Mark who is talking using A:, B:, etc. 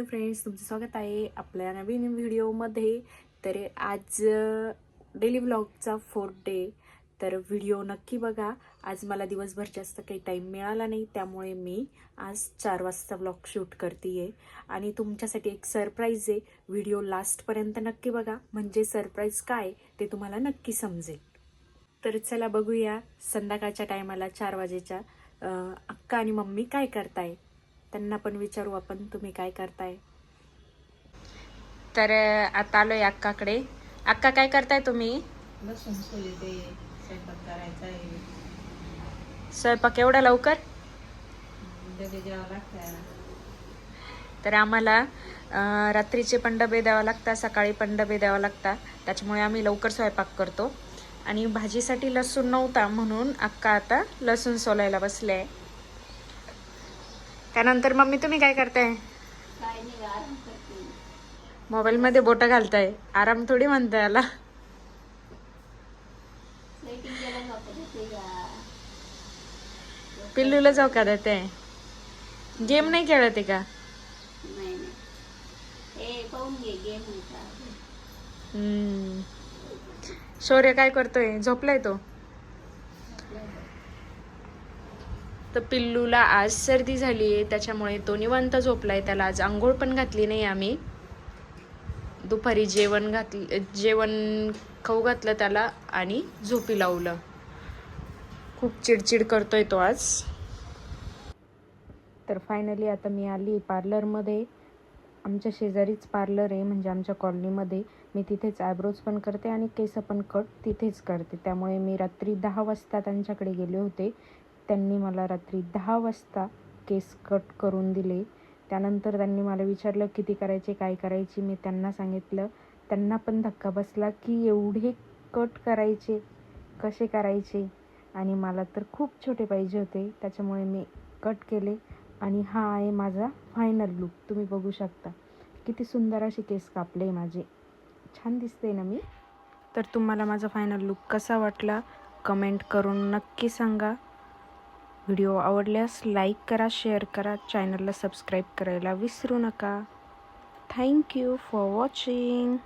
A: Hello friends तुमचं स्वागत आहे आपल्या नवीन व्हिडिओमध्ये. तर आज डेली ब्लॉगचा फोर्थ डे तर व्हिडिओ नक्की बघा. आज मला दिवसभर जास्त काही टाईम मिळाला नाही त्यामुळे मी आज चार वाजता ब्लॉग शूट करते आहे आणि तुमच्यासाठी एक सरप्राईज आहे. व्हिडिओ लास्टपर्यंत नक्की बघा. म्हणजे सरप्राईज काय ते तुम्हाला नक्की समजेल. तर चला बघूया संध्याकाळच्या टायमाला चार वाजेच्या अक्का आणि मम्मी काय करताय त्यांना पण विचारू आपण तुम्ही काय करताय. तर आता आलोय अक्काकडे. अक्का काय करताय तुम्ही?
B: लसूण सोलते स्वयंपाक करायचा आहे.
A: स्वयंपाक एवढा लवकर?
B: डबे द्यावं लागतं
A: तर आम्हाला रात्रीचे पण डबे द्यावा लागतात सकाळी पण डबे द्यावा लागतात. त्याच्यामुळे आम्ही लवकर स्वयंपाक करतो. आणि भाजीसाठी लसूण नव्हता म्हणून अक्का आता लसूण सोलायला बसले आहे. त्यानंतर मम्मी तुम्ही काय करताय? मोबाईलमध्ये बोटं घालताय. आराम थोडी म्हणताय याला. पिल्लूला जाऊ का देते? गेम नाही खेळत आहे का. शौर्य काय करतोय? झोपलाय तो. तर पिल्लूला आज सर्दी झाली आहे त्याच्यामुळे तो निवांत झोपलाय. त्याला आज आंघोळ पण घातली नाही आम्ही. दुपारी जेवण घातलं जेवण खाऊ घातलं त्याला आणि झोपी लावलं. खूप चिडचिड करतोय तो आज. तर फायनली आता मी आली पार्लरमध्ये आमच्या शेजारीच पार्लर आहे म्हणजे आमच्या कॉलनीमध्ये मी तिथेच आयब्रोज पण करते आणि केस पण कट तिथेच करते. त्यामुळे मी रात्री दहा वाजता त्यांच्याकडे गेले होते. त्यांनी मला रात्री दहा वाजता केस कट करून दिले. त्यानंतर त्यांनी मला विचारलं किती करायचे? काय करायचे? मी त्यांना सांगितलं त्यांना पण धक्का बसला की एवढे कट करायचे कसे करायचे? आणि मला तर खूप छोटे पाहिजे होते त्याच्यामुळे मी कट केले. आणि हा आहे माझा फायनल लुक तुम्ही बघू शकता. किती सुंदर असे केस कापले माझे. छान दिसते ना मी? तर तुम्हाला माझा फायनल लुक कसा वाटला? कमेंट करून नक्की सांगा. व्हिडिओ आवडल्यास लाईक करा शेअर करा चॅनलला सबस्क्राईब करायला विसरू नका. Thank you for watching.